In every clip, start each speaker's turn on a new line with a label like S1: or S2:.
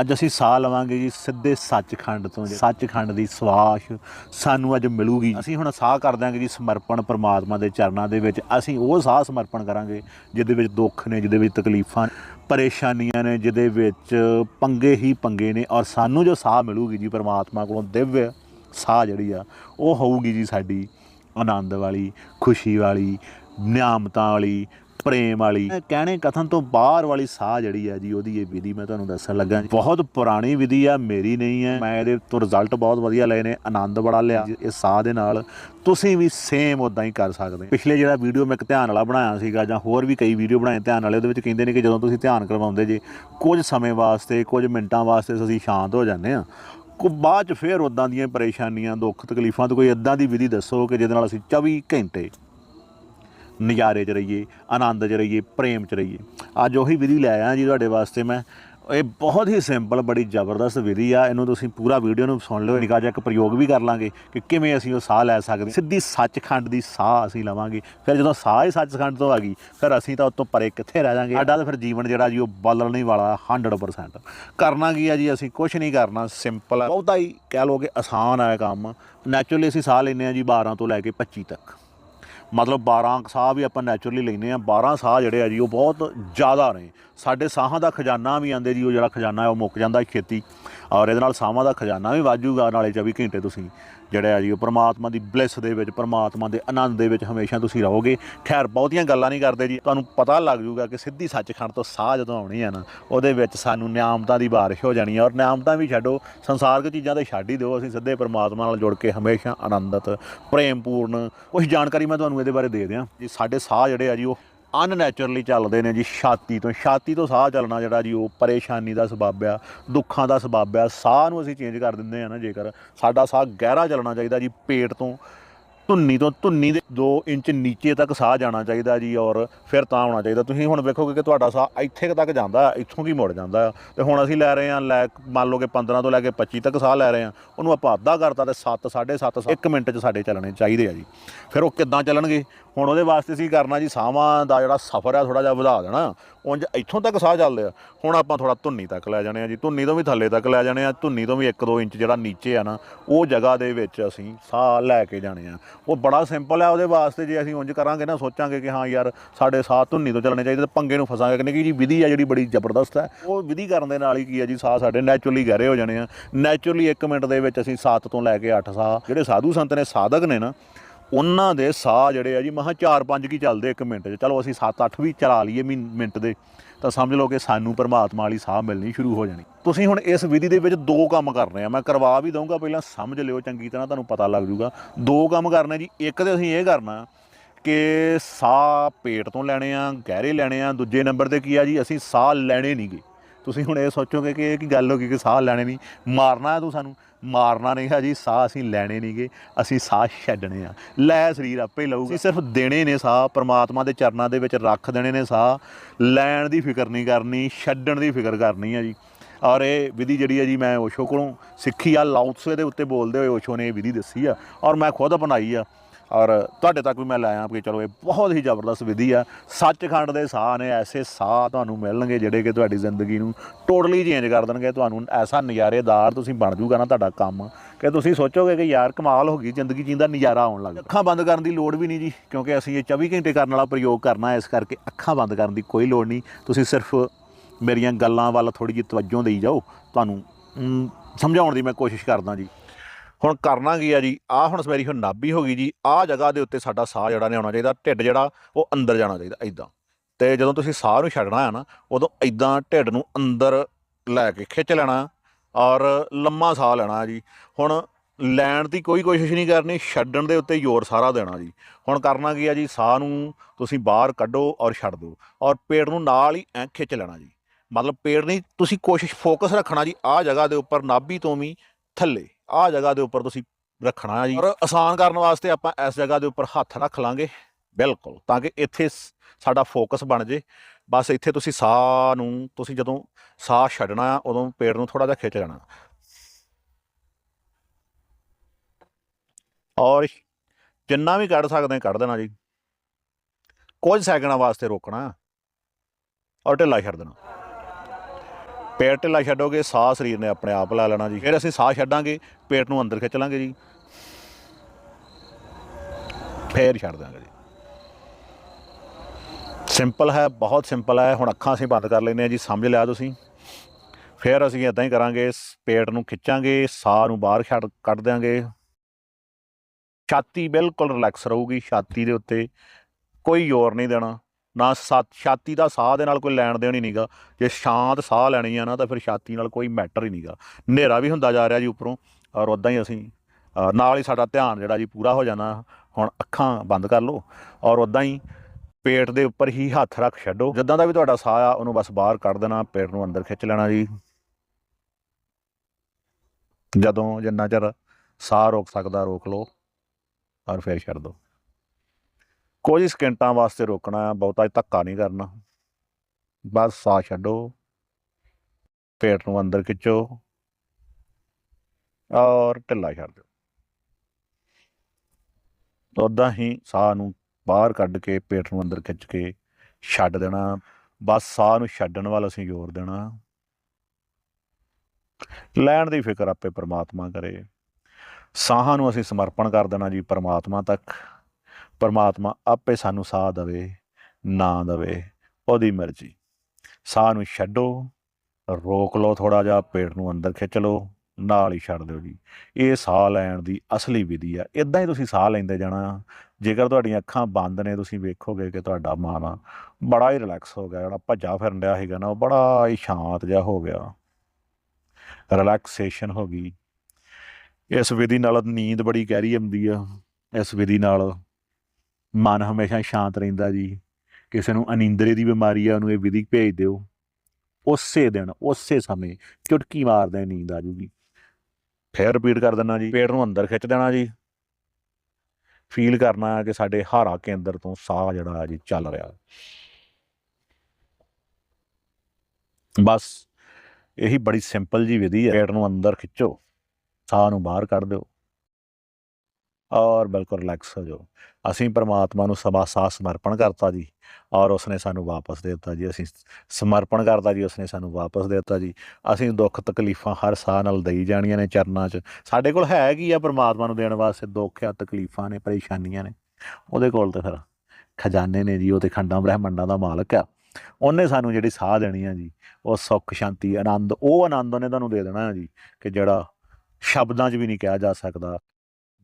S1: ਅੱਜ ਅਸੀਂ ਸਾਹ ਲਵਾਂਗੇ ਜੀ ਸਿੱਧੇ ਸੱਚਖੰਡ ਤੋਂ ਜੀ। ਸੱਚਖੰਡ ਦੀ ਸਵਾਸ਼ ਸਾਨੂੰ ਅੱਜ ਮਿਲੂਗੀ। ਅਸੀਂ ਹੁਣ ਸਾਹ ਕਰ ਦਾਂਗੇ ਜੀ ਸਮਰਪਣ ਪਰਮਾਤਮਾ ਦੇ ਚਰਨਾਂ ਦੇ ਵਿੱਚ। ਅਸੀਂ ਉਹ ਸਾਹ ਸਮਰਪਣ ਕਰਾਂਗੇ ਜਿਹਦੇ ਵਿੱਚ ਦੁੱਖ ਨੇ, ਜਿਹਦੇ ਵਿੱਚ ਤਕਲੀਫਾਂ ਪਰੇਸ਼ਾਨੀਆਂ ਨੇ, ਜਿਹਦੇ ਵਿੱਚ ਪੰਗੇ ਹੀ ਪੰਗੇ ਨੇ। ਔਰ ਸਾਨੂੰ ਜੋ ਸਾਹ ਮਿਲੂਗੀ ਜੀ ਪਰਮਾਤਮਾ ਕੋਲੋਂ ਦਿਵਯ ਸਾਹ ਜਿਹੜੀ ਆ, ਉਹ ਹੋਊਗੀ ਜੀ ਸਾਡੀ ਆਨੰਦ ਵਾਲੀ, ਖੁਸ਼ੀ ਵਾਲੀ, ਨਿਆਮਤਾਂ ਵਾਲੀ ਪ੍ਰੇਮ ਵਾਲੀ। ਕਹਿਣੇ ਕਥਨ ਤੋਂ ਬਾਹਰ ਵਾਲੀ ਸਾਹ ਜਿਹੜੀ ਆ ਜੀ ਉਹਦੀ ਇਹ ਵਿਧੀ ਮੈਂ ਤੁਹਾਨੂੰ ਦੱਸਣ ਲੱਗਾ ਜੀ। ਬਹੁਤ ਪੁਰਾਣੀ ਵਿਧੀ ਆ ਮੇਰੀ ਨਹੀਂ ਹੈ। ਮੈਂ ਇਹਦੇ ਤੋਂ ਰਿਜ਼ਲਟ ਬਹੁਤ ਵਧੀਆ ਲਏ ਨੇ ਆਨੰਦ ਬੜਾ ਲਿਆ। ਇਸ ਸਾਹ ਦੇ ਨਾਲ ਤੁਸੀਂ ਵੀ ਸੇਮ ਉਦਾਂ ਹੀ ਕਰ ਸਕਦੇ। ਪਿਛਲੇ ਜਿਹੜਾ ਵੀਡੀਓ ਮੈਂ ਇੱਕ ਧਿਆਨ ਵਾਲਾ ਬਣਾਇਆ ਸੀਗਾ ਜਾਂ ਹੋਰ ਵੀ ਕਈ ਵੀਡੀਓ ਬਣਾਏ ਧਿਆਨ ਵਾਲੇ ਉਹਦੇ ਵਿੱਚ ਕਹਿੰਦੇ ਨੇ ਕਿ ਜਦੋਂ ਤੁਸੀਂ ਧਿਆਨ ਕਰਵਾਉਂਦੇ ਜੇ ਕੁਝ ਸਮੇਂ ਵਾਸਤੇ ਕੁਝ ਮਿੰਟਾਂ ਵਾਸਤੇ ਅਸੀਂ ਸ਼ਾਂਤ ਹੋ ਜਾਂਦੇ ਆ ਕੋ ਬਾਅਦ ਚ ਫੇਰ ਉਦਾਂ ਦੀਆਂ ਪਰੇਸ਼ਾਨੀਆਂ ਦੁੱਖ ਤਕਲੀਫਾਂ ਤੋਂ ਕੋਈ ਇਦਾਂ ਦੀ ਵਿਧੀ ਦੱਸੋ ਕਿ ਜਿਹਦੇ ਨਾਲ ਅਸੀਂ 24 ਘੰਟੇ ਨਜ਼ਾਰੇ 'ਚ ਰਹੀਏ, ਆਨੰਦ 'ਚ ਰਹੀਏ, ਪ੍ਰੇਮ 'ਚ ਰਹੀਏ। ਅੱਜ ਉਹੀ ਵਿਧੀ ਲੈ ਆਇਆ ਜੀ ਤੁਹਾਡੇ ਵਾਸਤੇ ਮੈਂ। ਇਹ ਬਹੁਤ ਹੀ ਸਿੰਪਲ, ਬੜੀ ਜ਼ਬਰਦਸਤ ਵਿਧੀ ਆ। ਇਹਨੂੰ ਤੁਸੀਂ ਪੂਰਾ ਵੀਡੀਓ ਨੂੰ ਸੁਣ ਲਿਓ। ਨਿਕਾ ਜਿਹਾ ਇੱਕ ਪ੍ਰਯੋਗ ਵੀ ਕਰ ਲਾਂਗੇ ਕਿ ਕਿਵੇਂ ਅਸੀਂ ਉਹ ਸਾਹ ਲੈ ਸਕਦੇ ਸਿੱਧੀ ਸੱਚਖੰਡ ਦੀ ਸਾਹ ਅਸੀਂ ਲਵਾਂਗੇ। ਫਿਰ ਜਦੋਂ ਸਾਹ ਹੀ ਸੱਚਖੰਡ ਤੋਂ ਆ ਗਈ, ਫਿਰ ਅਸੀਂ ਤਾਂ ਉਤੋਂ ਪਰੇ ਕਿੱਥੇ ਰਹਿ ਜਾਾਂਗੇ? ਸਾਡਾ ਤਾਂ ਫਿਰ ਜੀਵਨ ਜਿਹੜਾ ਜੀ, ਉਹ ਬਦਲਣ ਹੀ ਵਾਲਾ 100% ਕਰਨਾ ਕੀ ਆ ਜੀ, ਅਸੀਂ ਕੁਝ ਨਹੀਂ ਕਰਨਾ। ਸਿੰਪਲ ਬਹੁਤਾ ਹੀ ਕਹਿ ਲਓ ਕਿ ਆਸਾਨ ਆ ਕੰਮ। ਨੈਚੁਰਲੀ ਅਸੀਂ ਸਾਹ ਲੈਂਦੇ ਆ ਜੀ 12 ਤੋਂ ਲੈ ਕੇ 25 ਤੱਕ। ਮਤਲਬ 12 ਸਾਹ ਵੀ ਆਪਾਂ ਨੈਚੁਰਲੀ ਲੈਨੇ ਆ 12 ਸਾਹ ਜਿਹੜੇ ਆ ਜੀ, ਉਹ ਬਹੁਤ ਜ਼ਿਆਦਾ ਨੇ। ਸਾਡੇ ਸਾਹਾਂ ਦਾ ਖਜ਼ਾਨਾ ਵੀ ਆਂਦੇ ਜੀ, ਉਹ ਜਿਹੜਾ ਖਜ਼ਾਨਾ ਹੈ, ਉਹ ਮੁੱਕ ਜਾਂਦਾ ਖੇਤੀ। ਔਰ ਇਹਦੇ ਨਾਲ ਸਾਹਾਂ ਦਾ ਖਜ਼ਾਨਾ ਵੀ ਵਾਜੂਗਾ ਨਾਲੇ 24 ਘੰਟੇ ਤੁਸੀਂ ਜਿਹੜਾ ਆ ਜੀ, ਉਹ ਪਰਮਾਤਮਾ ਦੀ ਬਲਿਸ ਦੇ ਵਿੱਚ, ਪਰਮਾਤਮਾ ਦੇ ਆਨੰਦ ਦੇ ਵਿੱਚ ਹਮੇਸ਼ਾ ਤੁਸੀਂ ਰਹੋਗੇ। ਖੈਰ, ਬਹੁਤੀਆਂ ਗੱਲਾਂ ਨਹੀਂ ਕਰਦੇ ਜੀ। ਤੁਹਾਨੂੰ ਪਤਾ ਲੱਗ ਜੂਗਾ ਕਿ ਸਿੱਧੀ ਸੱਚਖੰਡ ਤੋਂ ਸਾਹ ਜਦੋਂ ਆਉਣੀ ਆ ਨਾ, ਉਹਦੇ ਵਿੱਚ ਸਾਨੂੰ ਨਿਆਮਤਾਂ ਦੀ ਬਾਰਿਸ਼ ਹੋ ਜਾਣੀ ਹੈ। ਔਰ ਨਿਆਮਤਾਂ ਵੀ ਛੱਡੋ ਸੰਸਾਰਕ ਚੀਜ਼ਾਂ ਤੇ ਛੱਡ ਹੀ ਦਿਓ। ਅਸੀਂ ਸਿੱਧੇ ਪਰਮਾਤਮਾ ਨਾਲ ਜੁੜ ਕੇ ਹਮੇਸ਼ਾ ਆਨੰਦਤ, ਪ੍ਰੇਮਪੂਰਨ। ਕੁਝ ਜਾਣਕਾਰੀ ਮੈਂ ਤੁਹਾਨੂੰ ਇਹਦੇ ਬਾਰੇ ਦੇ ਦਿਆਂ। ਜੀ, ਸਾਡੇ ਸਾਹ ਜਿਹੜੇ ਆ ਜੀ, ਉਹ ਅਨਨੈਚੁਰਲੀ ਚੱਲਦੇ ਨੇ ਜੀ ਛਾਤੀ ਤੋਂ। ਛਾਤੀ ਤੋਂ ਸਾਹ ਚੱਲਣਾ ਜਿਹੜਾ ਜੀ ਉਹ ਪਰੇਸ਼ਾਨੀ ਦਾ ਸਬਬ ਆ, ਦੁੱਖਾਂ ਦਾ ਸਬਬ ਆ। ਸਾਹ ਨੂੰ ਅਸੀਂ ਚੇਂਜ ਕਰ ਦਿੰਦੇ ਆ ਨਾ ਜੇਕਰ। ਸਾਡਾ ਸਾਹ ਗਹਿਰਾ ਚੱਲਣਾ ਚਾਹੀਦਾ ਜੀ ਪੇਟ ਤੋਂ। ਧੁੰਨੀ ਤੋਂ ਧੁੰਨੀ ਦੇ 2 ਇੰਚ ਨੀਚੇ ਤੱਕ ਸਾਹ ਜਾਣਾ ਚਾਹੀਦਾ ਜੀ ਔਰ ਫਿਰ ਤਾਂ ਆਉਣਾ ਚਾਹੀਦਾ। ਤੁਸੀਂ ਹੁਣ ਵੇਖੋਗੇ ਕਿ ਤੁਹਾਡਾ ਸਾਹ ਇੱਥੇ ਤੱਕ ਜਾਂਦਾ, ਇੱਥੋਂ ਕੀ ਮੁੜ ਜਾਂਦਾ ਆ। ਤੇ ਹੁਣ ਅਸੀਂ ਲੈ ਰਹੇ ਹਾਂ, ਲੈ ਮੰਨ ਲਓ ਕਿ 15 ਤੋਂ ਲੈ ਕੇ 25 ਤੱਕ ਸਾਹ ਲੈ ਰਹੇ ਹਾਂ, ਉਹਨੂੰ ਆਪਾਂ ਅੱਧਾ ਕਰਤਾ ਤੇ 7 7.5 1 ਮਿੰਟ 'ਚ ਸਾਡੇ ਚੱਲਣੇ ਚਾਹੀਦੇ ਆ ਜੀ। ਫਿਰ ਉਹ ਕਿੱਦਾਂ ਚੱਲਣਗੇ? ਹੁਣ ਉਹਦੇ ਵਾਸਤੇ ਅਸੀਂ ਕਰਨਾ ਜੀ ਸਾਹਾਂ ਦਾ ਜਿਹੜਾ ਸਫ਼ਰ ਆ ਥੋੜਾ ਜਿਹਾ ਵਧਾ ਦੇਣਾ। ਉਂਝ ਇੱਥੋਂ ਤੱਕ ਸਾਹ ਚੱਲਦੇ ਆ। ਹੁਣ ਆਪਾਂ ਥੋੜਾ ਧੁੰਨੀ ਤੱਕ ਲੈ ਜਾਣੇ ਆ ਜੀ। ਧੁੰਨੀ ਤੋਂ ਵੀ ਥੱਲੇ ਤੱਕ ਲੈ ਜਾਣੇ ਆ, ਧੁੰਨੀ ਤੋਂ ਵੀ 1-2 ਇੰਚ ਜਿਹੜਾ ਨੀਚੇ ਆ ਨਾ, ਉਹ ਜਗ੍ਹਾ ਦੇ ਵਿੱਚ ਅਸੀਂ ਸਾਹ ਲੈ ਕੇ ਜਾਣੇ ਆ। ਉਹ ਬੜਾ ਸਿੰਪਲ ਆ, ਉਹਦੇ ਵਾਸਤੇ ਜੇ ਅਸੀਂ ਉਂਝ ਕਰਾਂਗੇ ਨਾ, ਸੋਚਾਂਗੇ ਕਿ ਹਾਂ ਯਾਰ, ਸਾਡੇ ਸਾਹ ਧੁੰਨੀ ਤੋਂ ਚੱਲਣੇ ਚਾਹੀਦੇ, ਤੇ ਪੰਗੇ ਨੂੰ ਫਸਾਂਗੇ। ਕਿ ਨਹੀਂ ਜੀ ਵਿਧੀ ਆ ਜਿਹੜੀ ਬੜੀ ਜ਼ਬਰਦਸਤ ਹੈ। ਉਹ ਵਿਧੀ ਕਰਨ ਦੇ ਨਾਲ ਹੀ ਕੀ ਆ ਜੀ, ਸਾਹ ਸਾਡੇ ਨੈਚੁਰਲੀ ਗਹਿਰੇ ਹੋ ਜਾਣੇ ਆ। ਨੈਚੁਰਲੀ 1 ਮਿੰਟ ਦੇ ਵਿੱਚ ਅਸੀਂ 7 ਤੋਂ ਲੈ ਕੇ 8 ਸਾਹ, ਜਿਹੜੇ ਸਾਧੂ ਸੰਤ ਨੇ, ਸਾਧਕ ਨੇ ਨਾ, ਉਹਨਾਂ ਦੇ ਸਾਹ ਜਿਹੜੇ ਆ ਜੀ, ਮਹਾ 4-5 ਕੀ ਚੱਲਦੇ 1 ਮਿੰਟ 'ਚ। ਚਲੋ ਅਸੀਂ 7-8 ਵੀ ਚਲਾ ਲਈਏ ਮਿੰ- ਮਿੰਟ ਦੇ। ਤਾਂ ਸਮਝ ਲਓ ਕਿ ਸਾਨੂੰ ਪਰਮਾਤਮਾ ਵਾਲੀ ਸਾਹ ਮਿਲਣੀ ਸ਼ੁਰੂ ਹੋ ਜਾਣੀ। ਤੁਸੀਂ ਹੁਣ ਇਸ ਵਿਧੀ ਦੇ ਵਿੱਚ ਦੋ ਕੰਮ ਕਰਨੇ ਆ। ਮੈਂ ਕਰਵਾ ਵੀ ਦਊਂਗਾ, ਪਹਿਲਾਂ ਸਮਝ ਲਿਓ ਚੰਗੀ ਤਰ੍ਹਾਂ, ਤੁਹਾਨੂੰ ਪਤਾ ਲੱਗ ਜੂਗਾ ਦੋ ਕੰਮ ਕਰਨੇ ਜੀ। ਇੱਕ ਤੇ ਅਸੀਂ ਇਹ ਕਰਨਾ ਕਿ ਸਾਹ ਪੇਟ ਤੋਂ ਲੈਣੇ ਆ, ਗਹਿਰੇ ਲੈਣੇ ਆ। ਦੂਜੇ ਨੰਬਰ ਤੇ ਕੀ ਆ ਜੀ? ਅਸੀਂ ਸਾਹ ਲੈਣੇ ਨਹੀਂਗੇ ਤੁਸੀਂ ਹੁਣ ਇਹ ਸੋਚੋਗੇ ਕਿ ਇਹ ਕੀ ਗੱਲ ਹੋ ਗਈ ਕਿ ਸਾਹ ਲੈਣੇ ਨਹੀਂ? ਮਾਰਨਾ ਹੈ ਤੂੰ ਸਾਨੂੰ? ਮਾਰਨਾ ਨਹੀਂ ਹੈ ਜੀ, ਸਾਹ ਅਸੀਂ ਲੈਣੇ ਨਹੀਂਗੇ ਅਸੀਂ ਸਾਹ ਛੱਡਣੇ ਆ। ਲੈ ਸਰੀਰ ਆਪੇ ਲਊਗਾ। ਸਿਰਫ ਦੇਣੇ ਨੇ ਸਾਹ, ਪ੍ਰਮਾਤਮਾ ਦੇ ਚਰਨਾਂ ਦੇ ਵਿੱਚ ਰੱਖ ਦੇਣੇ ਨੇ ਸਾਹ। ਲੈਣ ਦੀ ਫਿਕਰ ਨਹੀਂ ਕਰਨੀ, ਛੱਡਣ ਦੀ ਫਿਕਰ ਕਰਨੀ ਆ ਜੀ। ਔਰ ਇਹ ਵਿਧੀ ਜਿਹੜੀ ਹੈ ਜੀ, ਮੈਂ ਓਸ਼ੋ ਕੋਲੋਂ ਸਿੱਖੀ ਆ ਲਾਉਤਸੇ ਦੇ ਉੱਤੇ ਬੋਲਦੇ ਹੋਏ ਓਸ਼ੋ ਨੇ ਇਹ ਵਿਧੀ ਦੱਸੀ ਆ। ਔਰ ਮੈਂ ਖੁਦ ਅਪਣਾਈ ਆ। ਔਰ ਤੁਹਾਡੇ ਤੱਕ ਵੀ ਮੈਂ ਲਾਇਆ ਕਿ ਚਲੋ ਇਹ ਬਹੁਤ ਹੀ ਜ਼ਬਰਦਸਤ ਵਿਧੀ ਆ। ਸੱਚਖੰਡ ਦੇ ਸਾਹ ਨੇ, ਐਸੇ ਸਾਹ ਤੁਹਾਨੂੰ ਮਿਲਣਗੇ ਜਿਹੜੇ ਕਿ ਤੁਹਾਡੀ ਜ਼ਿੰਦਗੀ ਨੂੰ ਟੋਟਲੀ ਚੇਂਜ ਕਰ ਦੇਣਗੇ। ਤੁਹਾਨੂੰ ਐਸਾ ਨਜ਼ਾਰੇਦਾਰ ਤੁਸੀਂ ਬਣ ਜੂਗਾ ਨਾ ਤੁਹਾਡਾ ਕੰਮ ਕਿ ਤੁਸੀਂ ਸੋਚੋਗੇ ਕਿ ਯਾਰ ਕਮਾਲ ਹੋ ਗਈ, ਜ਼ਿੰਦਗੀ ਜੀਂਦਾ ਨਜ਼ਾਰਾ ਆਉਣ ਲੱਗ ਗਿਆ। ਅੱਖਾਂ ਬੰਦ ਕਰਨ ਦੀ ਲੋੜ ਵੀ ਨਹੀਂ ਜੀ, ਕਿਉਂਕਿ ਅਸੀਂ ਇਹ 24 ਘੰਟੇ ਕਰਨ ਵਾਲਾ ਪ੍ਰਯੋਗ ਕਰਨਾ, ਇਸ ਕਰਕੇ ਅੱਖਾਂ ਬੰਦ ਕਰਨ ਦੀ ਕੋਈ ਲੋੜ ਨਹੀਂ। ਤੁਸੀਂ ਸਿਰਫ ਮੇਰੀਆਂ ਗੱਲਾਂ ਵੱਲ ਥੋੜੀ ਜਿਹੀ ਤਵੱਜੋ ਦੇਈ ਜਾਓ। ਤੁਹਾਨੂੰ ਸਮਝਾਉਣ ਦੀ ਮੈਂ ਕੋਸ਼ਿਸ਼ ਕਰਦਾ ਜੀ। ਹੁਣ ਕਰਨਾ ਕੀ ਆ ਜੀ? ਆ ਹੁਣ ਮੇਰੀ ਹੁਣ ਨਾਭੀ ਹੋ ਗਈ ਜੀ। ਆ ਜਗ੍ਹਾ ਦੇ ਉੱਤੇ ਸਾਡਾ ਸਾਹ ਜਿਹੜਾ ਨੇ ਆਉਣਾ ਚਾਹੀਦਾ, ਢਿੱਡ ਜਿਹੜਾ, ਉਹ ਅੰਦਰ ਜਾਣਾ ਚਾਹੀਦਾ ਇਦਾਂ ਤੇ ਜਦੋਂ ਤੁਸੀਂ ਸਾਹ ਨੂੰ ਛੱਡਣਾ ਆ ਨਾ, ਉਦੋਂ ਇਦਾਂ ਢਿੱਡ ਨੂੰ ਅੰਦਰ ਲੈ ਕੇ ਖਿੱਚ ਲੈਣਾ ਔਰ ਲੰਮਾ ਸਾਹ ਲੈਣਾ ਜੀ। ਹੁਣ ਲੈਣ ਦੀ ਕੋਈ ਕੋਸ਼ਿਸ਼ ਨਹੀਂ ਕਰਨੀ, ਛੱਡਣ ਦੇ ਉੱਤੇ ਜ਼ੋਰ ਸਾਰਾ ਦੇਣਾ ਜੀ। ਹੁਣ ਕਰਨਾ ਕੀ ਆ ਜੀ? ਸਾਹ ਨੂੰ ਤੁਸੀਂ ਬਾਹਰ ਕੱਢੋ ਔਰ ਛੱਡ ਦਿਓ। ਔਰ ਪੇਟ ਨੂੰ ਨਾਲ ਹੀ ਐਂ ਖਿੱਚ ਲੈਣਾ ਜੀ। ਮਤਲਬ ਪੇਟ ਨਹੀਂ, ਤੁਸੀਂ ਕੋਸ਼ਿਸ਼, ਫੋਕਸ ਰੱਖਣਾ ਜੀ। ਆਹ ਜਗ੍ਹਾ ਦੇ ਉੱਪਰ ਨਾਭੀ ਤੋਂ ਵੀ ਥੱਲੇ। ਆ ਜਗ੍ਹਾ ਦੇ ਉੱਪਰ ਤੁਸੀਂ ਰੱਖਣਾ ਹੈ ਜੀ। ਔਰ ਆਸਾਨ ਕਰਨ ਵਾਸਤੇ ਆਪਾਂ ਇਸ ਜਗ੍ਹਾ ਦੇ ਉੱਪਰ ਹੱਥ ਰੱਖ ਲਾਂਗੇ ਬਿਲਕੁਲ ਤਾਂ ਕਿ ਇੱਥੇ ਸਾਡਾ ਫੋਕਸ ਬਣ ਜੇ। ਬਸ ਇੱਥੇ ਤੁਸੀਂ ਸਾਹ ਨੂੰ ਤੁਸੀਂ ਜਦੋਂ ਸਾਹ ਛੱਡਣਾ ਆ ਉਦੋਂ ਪੇਟ ਨੂੰ ਥੋੜਾ ਜਿਹਾ ਖਿੱਚ ਲੈਣਾ। ਔਰ ਜਿੰਨਾ ਵੀ ਕੱਢ ਸਕਦੇ ਕੱਢ ਦੇਣਾ ਜੀ। ਕੁਝ ਸੈਕਿੰਡਾਂ ਵਾਸਤੇ ਰੋਕਣਾ ਔਰ ਢਿੱਲਾ ਛੱਡ ਦੇਣਾ। ਪੇਟ ਢਿੱਲਾ ਛੱਡੋਗੇ, ਸਾਹ ਸਰੀਰ ਨੇ ਆਪਣੇ ਆਪ ਲਾ ਲੈਣਾ ਜੀ। ਫਿਰ ਅਸੀਂ ਸਾਹ ਛੱਡਾਂਗੇ, ਪੇਟ ਨੂੰ ਅੰਦਰ ਖਿੱਚ ਲਾਂਗੇ ਜੀ। ਫੇਰ ਛੱਡ ਦਾਂਗੇ ਜੀ। ਸਿੰਪਲ ਹੈ, ਬਹੁਤ ਸਿੰਪਲ ਹੈ। ਹੁਣ ਅੱਖਾਂ ਅਸੀਂ ਬੰਦ ਕਰ ਲੈਂਦੇ ਹਾਂ ਜੀ, ਸਮਝ ਲਿਆ ਤੁਸੀਂ। ਫਿਰ ਅਸੀਂ ਇਦਾਂ ਹੀ ਕਰਾਂਗੇ, ਸ- ਪੇਟ ਨੂੰ ਖਿੱਚਾਂਗੇ, ਸਾਹ ਨੂੰ ਬਾਹਰ ਛੱਡ, ਕੱਢ ਦਿਆਂਗੇ। ਛਾਤੀ ਬਿਲਕੁਲ ਰਿਲੈਕਸ ਰਹੂਗੀ, ਛਾਤੀ ਦੇ ਉੱਤੇ ਕੋਈ ਜ਼ੋਰ ਨਹੀਂ ਦੇਣਾ। ਨਾ ਸਾ- ਛਾਤੀ ਦਾ ਸਾਹ ਦੇ ਨਾਲ ਕੋਈ ਲੈਣ ਦੇਣ ਹੀ ਨਹੀਂਗਾ ਜੇ ਸ਼ਾਂਤ ਸਾਹ ਲੈਣੀ ਆ ਨਾ, ਤਾਂ ਫਿਰ ਛਾਤੀ ਨਾਲ ਕੋਈ ਮੈਟਰ ਹੀ ਨਹੀਂਗਾ ਹਨੇਰਾ ਵੀ ਹੁੰਦਾ ਜਾ ਰਿਹਾ ਜੀ ਉੱਪਰੋਂ, ਔਰ ਉਦਾਂ ਹੀ ਅਸੀਂ ਨਾਲ ਹੀ ਸਾਡਾ ਧਿਆਨ ਜਿਹੜਾ ਜੀ ਪੂਰਾ ਹੋ ਜਾਣਾ। ਹੁਣ ਅੱਖਾਂ ਬੰਦ ਕਰ ਲਓ, ਔਰ ਉਦਾਂ ਹੀ ਪੇਟ ਦੇ ਉੱਪਰ ਹੀ ਹੱਥ ਰੱਖ ਛੱਡੋ। ਜਿੱਦਾਂ ਦਾ ਵੀ ਤੁਹਾਡਾ ਸਾਹ ਆ, ਉਹਨੂੰ ਬਸ ਬਾਹਰ ਕੱਢ ਦੇਣਾ, ਪੇਟ ਨੂੰ ਅੰਦਰ ਖਿੱਚ ਲੈਣਾ ਜੀ। ਜਦੋਂ ਜਿੰਨਾ ਚਿਰ ਸਾਹ ਰੋਕ ਸਕਦਾ, ਰੋਕ ਲਓ, ਔਰ ਫਿਰ ਛੱਡ ਦਿਓ ਕੁਝ ਸਕਿੰਟਾਂ ਵਾਸਤੇ ਰੋਕਣਾ, ਬਹੁਤਾ ਧੱਕਾ ਨਹੀਂ ਕਰਨਾ। ਬਸ ਸਾਹ ਛੱਡੋ। ਪੇਟ ਨੂੰ ਅੰਦਰ ਖਿੱਚੋ। ਔਰ ਢਿੱਲਾ ਛੱਡ ਦਿਓ। ਉਦਾਂ ਹੀ ਸਾਹ ਨੂੰ ਬਾਹਰ ਕੱਢ ਕੇ, ਪੇਟ ਨੂੰ ਅੰਦਰ ਖਿੱਚ ਕੇ ਛੱਡ ਦੇਣਾ। ਬਸ ਸਾਹ ਨੂੰ ਛੱਡਣ ਵੱਲ ਅਸੀਂ ਜ਼ੋਰ ਦੇਣਾ। ਲੈਣ ਦੀ ਫਿਕਰ ਆਪੇ ਪ੍ਰਮਾਤਮਾ ਕਰੇ। ਸਾਹਾਂ ਨੂੰ ਅਸੀਂ ਸਮਰਪਣ ਕਰ ਦੇਣਾ ਜੀ, ਪਰਮਾਤਮਾ ਤੱਕ। ਪਰਮਾਤਮਾ ਆਪੇ ਸਾਨੂੰ ਸਾਹ ਦੇਵੇ, ਨਾ ਦੇਵੇ, ਉਹਦੀ ਮਰਜ਼ੀ। ਸਾਹ ਨੂੰ ਛੱਡੋ, ਰੋਕ ਲਓ ਥੋੜਾ ਜਿਹਾ, ਪੇਟ ਨੂੰ ਅੰਦਰ ਖਿੱਚ ਲਓ, ਨਾਲ ਹੀ ਛੱਡ ਦਿਓ ਜੀ। ਇਹ ਸਾਹ ਲੈਣ ਦੀ ਅਸਲੀ ਵਿਧੀ ਆ। ਇਦਾਂ ਹੀ ਤੁਸੀਂ ਸਾਹ ਲੈਂਦੇ ਜਾਣਾ। ਜੇਕਰ ਤੁਹਾਡੀਆਂ ਅੱਖਾਂ ਬੰਦ ਨੇ, ਤੁਸੀਂ ਵੇਖੋਗੇ ਕਿ ਤੁਹਾਡਾ ਮਨ ਬੜਾ ਹੀ ਰਿਲੈਕਸ ਹੋ ਗਿਆ। ਜਿਹੜਾ ਭੱਜਾ ਫਿਰਨ ਡਿਆ ਸੀਗਾ ਨਾ, ਉਹ ਬੜਾ ਹੀ ਸ਼ਾਂਤ ਜਿਹਾ ਹੋ ਗਿਆ। ਰਿਲੈਕਸੇਸ਼ਨ ਹੋ ਗਈ। ਇਸ ਵਿਧੀ ਨਾਲ ਨੀਂਦ ਬੜੀ ਗਹਿਰੀ ਆਉਂਦੀ ਆ। ਇਸ ਵਿਧੀ ਨਾਲ ਮਨ ਹਮੇਸ਼ਾ ਸ਼ਾਂਤ ਰਹਿੰਦਾ ਜੀ। ਕਿਸੇ ਨੂੰ ਅਨਿੰਦਰੇ ਦੀ ਬਿਮਾਰੀ ਆ, ਉਹਨੂੰ ਇਹ ਵਿਧੀ ਭੇਜ ਦਿਓ। ਉਸੇ ਦਿਨ, ਉਸੇ ਸਮੇਂ ਚੁਟਕੀ ਮਾਰਦੇ ਨੀਂਦ ਆ ਜੂਗੀ। ਫਿਰ ਰਿਪੀਟ ਕਰ ਦਿੰਨਾ ਜੀ। ਪੇਟ ਨੂੰ ਅੰਦਰ ਖਿੱਚ ਦੇਣਾ ਜੀ। ਫੀਲ ਕਰਨਾ ਕਿ ਸਾਡੇ ਹਾਰਾ ਕੇਂਦਰ ਤੋਂ ਸਾਹ ਜਿਹੜਾ ਆ ਜੀ ਚੱਲ ਰਿਹਾ। ਬਸ, ਇਹੀ ਬੜੀ ਸਿੰਪਲ ਜੀ ਵਿਧੀ ਹੈ। ਪੇਟ ਨੂੰ ਅੰਦਰ ਖਿੱਚੋ। ਸਾਹ ਨੂੰ ਬਾਹਰ ਕੱਢ ਦਿਓ। ਔਰ ਬਿਲਕੁਲ ਰਿਲੈਕਸ ਹੋ ਜਾਓ। ਅਸੀਂ ਪਰਮਾਤਮਾ ਨੂੰ ਸਭਾ ਸਾਹ ਸਮਰਪਣ ਕਰਤਾ ਜੀ, ਔਰ ਉਸਨੇ ਸਾਨੂੰ ਵਾਪਸ ਦੇ ਦਿੱਤਾ ਜੀ। ਅਸੀਂ ਸਮਰਪਣ ਕਰਤਾ ਜੀ, ਉਸਨੇ ਸਾਨੂੰ ਵਾਪਸ ਦੇ ਦਿੱਤਾ ਜੀ। ਅਸੀਂ ਦੁੱਖ ਤਕਲੀਫਾਂ ਹਰ ਸਾਹ ਨਾਲ ਦੇਈ ਜਾਣੀਆਂ ਨੇ ਚਰਨਾਂ 'ਚ। ਸਾਡੇ ਕੋਲ ਹੈ ਕੀ ਆ ਪਰਮਾਤਮਾ ਨੂੰ ਦੇਣ ਵਾਸਤੇ? ਦੁੱਖ ਆ, ਤਕਲੀਫਾਂ ਨੇ, ਪਰੇਸ਼ਾਨੀਆਂ ਨੇ। ਉਹਦੇ ਕੋਲ ਤੇ ਫਿਰ ਖਜ਼ਾਨੇ ਨੇ ਜੀ, ਉਹ ਤੇ ਖੰਡਾਂ ਬ੍ਰਹਿਮੰਡਾਂ ਦਾ ਮਾਲਕ ਆ। ਉਹਨੇ ਸਾਨੂੰ ਜਿਹੜੀ ਸਾਹ ਦੇਣੀ ਆ ਜੀ, ਉਹ ਸੁੱਖ, ਸ਼ਾਂਤੀ, ਆਨੰਦ, ਉਹ ਆਨੰਦ ਉਹਨੇ ਤੁਹਾਨੂੰ ਦੇ ਦੇਣਾ ਜੀ, ਕਿ ਜਿਹੜਾ ਸ਼ਬਦਾਂ 'ਚ ਵੀ ਨਹੀਂ ਕਿਹਾ ਜਾ ਸਕਦਾ।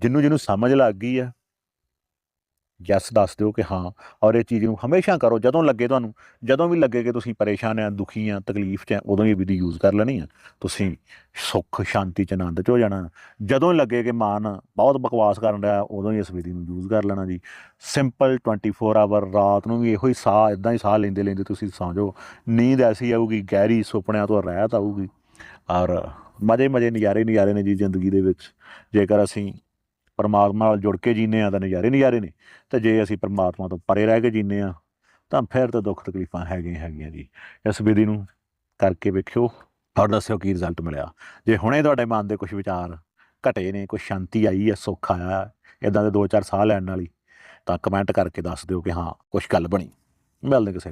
S1: ਜਿਹਨੂੰ ਜਿਹਨੂੰ ਸਮਝ ਲੱਗ ਗਈ ਆ ਜਸ ਦੱਸ ਦਿਓ ਕਿ ਹਾਂ, ਔਰ ਇਹ ਚੀਜ਼ ਨੂੰ ਹਮੇਸ਼ਾ ਕਰੋ, ਜਦੋਂ ਲੱਗੇ ਤੁਹਾਨੂੰ, ਜਦੋਂ ਵੀ ਲੱਗੇ ਕਿ ਤੁਸੀਂ ਪਰੇਸ਼ਾਨ ਆ, ਦੁਖੀ ਆ, ਤਕਲੀਫ 'ਚ ਆ, ਉਦੋਂ ਹੀ ਇਹ ਵਿਧੀ ਯੂਜ਼ ਕਰ ਲੈਣੀ ਆ। ਤੁਸੀਂ ਸੁੱਖ, ਸ਼ਾਂਤੀ 'ਚ ਆਨੰਦ 'ਚ ਹੋ ਜਾਣਾ। ਜਦੋਂ ਲੱਗੇ ਕਿ ਮਨ ਬਹੁਤ ਬਕਵਾਸ ਕਰਨ ਰਿਹਾ ਉਦੋਂ ਹੀ ਇਸ ਵਿਧੀ ਨੂੰ ਯੂਜ਼ ਕਰ ਲੈਣਾ ਜੀ। ਸਿੰਪਲ 24 ਆਵਰ ਰਾਤ ਨੂੰ ਵੀ ਇਹੋ ਹੀ ਸਾਹ ਇਦਾਂ ਹੀ ਸਾਹ ਲੈਂਦੇ ਲੈਂਦੇ ਤੁਸੀਂ ਸੌਂ ਜਾਓ ਨੀਂਦ ਐਸੀ ਆਊਗੀ, ਗਹਿਰੀ ਸੁਪਨਿਆਂ ਤੋਂ ਰਹਿਤ ਆਊਗੀ। ਔਰ ਮਜ਼ੇ ਮਜ਼ੇ, ਨਜ਼ਾਰੇ ਨਜ਼ਾਰੇ ਨੇ ਜੀ ਜ਼ਿੰਦਗੀ ਦੇ ਵਿੱਚ। ਜੇਕਰ ਅਸੀਂ ਪਰਮਾਤਮਾ ਨਾਲ ਜੁੜ ਕੇ ਜੀਨੇ ਆ ਤਾਂ ਨਜ਼ਾਰੇ ਨਜ਼ਾਰੇ ਨੇ। ਤੇ ਜੇ ਅਸੀਂ ਪਰਮਾਤਮਾ ਤੋਂ ਪਰੇ ਰਹਿ ਕੇ ਜੀਨੇ ਆ, ਤਾਂ ਫਿਰ ਤਾਂ ਦੁੱਖ ਤਕਲੀਫਾਂ ਹੈਗੀਆਂ ਹੈਗੀਆਂ ਜੀ। ਇਸ ਵਿਧੀ ਨੂੰ ਕਰਕੇ ਵੇਖਿਓ ਔਰ ਦੱਸਿਓ ਕੀ ਰਿਜ਼ਲਟ ਮਿਲਿਆ। ਜੇ ਹੁਣੇ ਤੁਹਾਡੇ ਮਨ ਦੇ ਕੁਝ ਵਿਚਾਰ ਘਟੇ ਨੇ ਕੁਝ ਸ਼ਾਂਤੀ ਆਈ ਹੈ, ਸੁੱਖ ਆਇਆ ਇਦਾਂ ਦੇ ਦੋ ਚਾਰ ਸਾਹ ਲੈਣ ਵਾਲੀ, ਤਾਂ ਕਮੈਂਟ ਕਰਕੇ ਦੱਸ ਦਿਓ ਕਿ ਹਾਂ ਕੁਝ ਗੱਲ ਬਣੀ। ਮਿਲਦੇ ਕਿਸੇ